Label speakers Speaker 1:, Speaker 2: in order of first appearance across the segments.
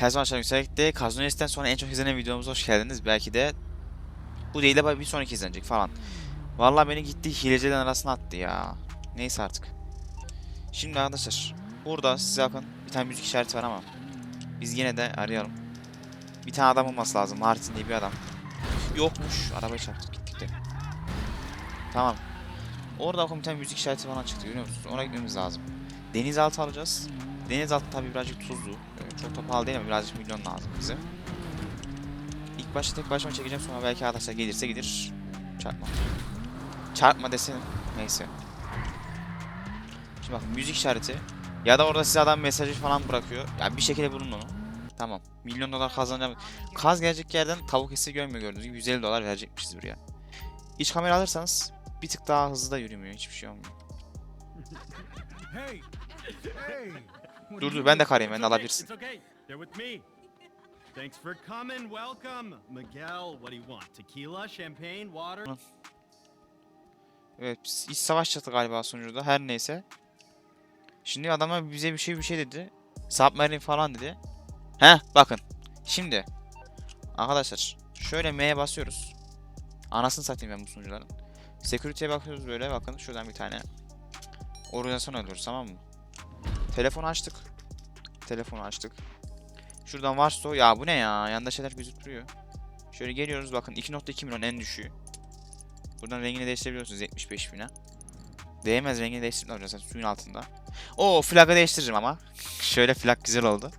Speaker 1: Her zaman aşağı yüksekte Kazunes'ten sonra en çok izlenen videomuza hoş geldiniz. Belki de bu değil de bir sonraki izlenecek falan. Vallahi beni gitti hilecilerin arasına attı ya. Neyse artık. Şimdi arkadaşlar burada size bakın bir tane müzik işareti var ama biz yine de arayalım. Bir tane adam olması lazım. Martin diye bir adam. Yokmuş. Arabayı çarptık gittik de. Tamam. Orada bakın bir tane müzik işareti falan çıktı görüyor musunuz? Ona gitmemiz lazım. Denizaltı alacağız. Denizaltı tabi birazcık tuzlu. Ee, çok da pahalı değil ama birazcık milyon lazım bize. İlk başta tek başıma çekeceğim sonra belki arkadaşlar gelirse gelir. Çarpma. Çarpma desene. Neyse. Şimdi bak müzik işareti. Ya da orada size adam mesajı falan bırakıyor. Ya bir şekilde bulun onu. Tamam. Milyon dolar kazanacağım. Kaz gelecek yerden tavuk hissi görmüyor gördüğünüz gibi 150 dolar verecekmişiz buraya. İç kamera alırsanız bir tık daha hızlı da yürümüyor. Hiçbir şey olmuyor.
Speaker 2: Hey! Hey!
Speaker 1: Dur dur ben de karayım ben de alabilirsin.
Speaker 2: Thanks for coming. Welcome. Miguel, what do you want? Tequila, champagne, water?
Speaker 1: Evet iç savaş çatı galiba sonucuda her neyse. Şimdi adama bize bir şey bir şey dedi. Submarine falan dedi. Heh bakın. Şimdi. Arkadaşlar şöyle M'ye basıyoruz. Anasını satayım ben bu sunucuların. Security'ye bakıyoruz böyle bakın şuradan bir tane. Organizasyon alıyoruz tamam mı? Telefonu açtık. Telefonu açtık. Şuradan Varsto ya bu ne ya yanında şeyler gözüktürüyor. Şöyle geliyoruz bakın 2.2 milyon en düşüğü. Buradan rengini değiştirebiliyorsunuz 75 bine. Değmez rengini değiştirme hocam sen suyun altında. Oo flagı değiştiririm ama. Şöyle flag güzel oldu.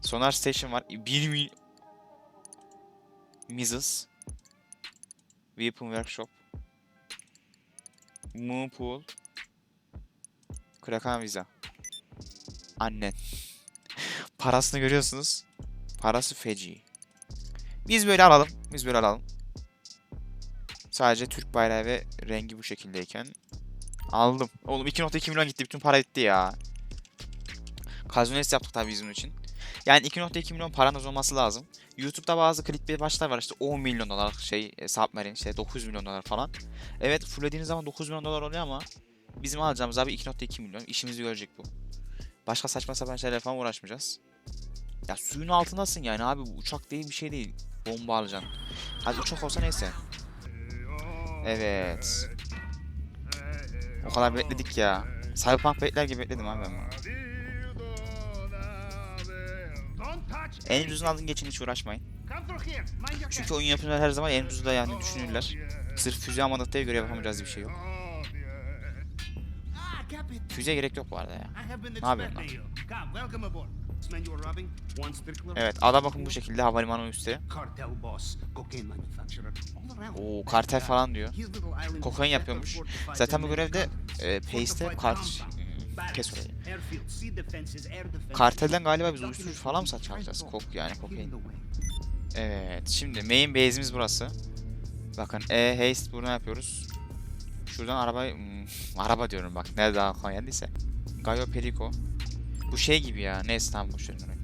Speaker 1: Sonar Station var. 1 mil... Mrs. Weapon Workshop. Moon Pool. Krakan Visa. Annen. Parasını görüyorsunuz. Parası feci. Biz böyle alalım. Biz böyle alalım. Sadece Türk bayrağı ve rengi bu şekildeyken aldım. Oğlum 2.2 milyon gitti. Bütün para gitti ya. Kazunes yaptık tabii bizim için. Yani 2.2 milyon paranız olması lazım. YouTube'da bazı clickbait başlar var işte 10 milyon dolar şey e, Submarine işte 9 milyon dolar falan. Evet fullediğiniz zaman 9 milyon dolar oluyor ama bizim alacağımız abi 2.2 milyon. İşimizi görecek bu. Başka saçma sapan şeyler falan uğraşmayacağız. Ya suyun altındasın yani abi bu uçak değil bir şey değil. Bomba alacaksın. Hadi uçak olsa neyse. Evet. O kadar bekledik ya. Cyberpunk bekler gibi bekledim abi ben bunu. En ucuzunu alın geçin hiç uğraşmayın. Çünkü oyun yapımcılar her zaman en ucuzu da yani düşünürler. Sırf füze almadık diye görev yapamayacağız bir şey yok. Füze gerek yok bu arada ya.
Speaker 3: Ne
Speaker 1: yapıyorsun lan?
Speaker 3: Evet.
Speaker 1: Ada bakın bu şekilde havalimanı üstü. Oo kartel falan diyor. Kokain yapıyormuş. Zaten bu görevde e,
Speaker 3: Fortified
Speaker 1: kart... Kes orayı. Kartelden galiba biz uyuşturucu falan mı satacağız? Kok yani kokain. Evet şimdi main base'imiz burası. Bakın e haste burada yapıyoruz. Şuradan arabayı hmm, araba diyorum bak nerede aklıma geldiyse. Gayo Perico. Bu şey gibi ya. Neyse tamam boş verin orayı.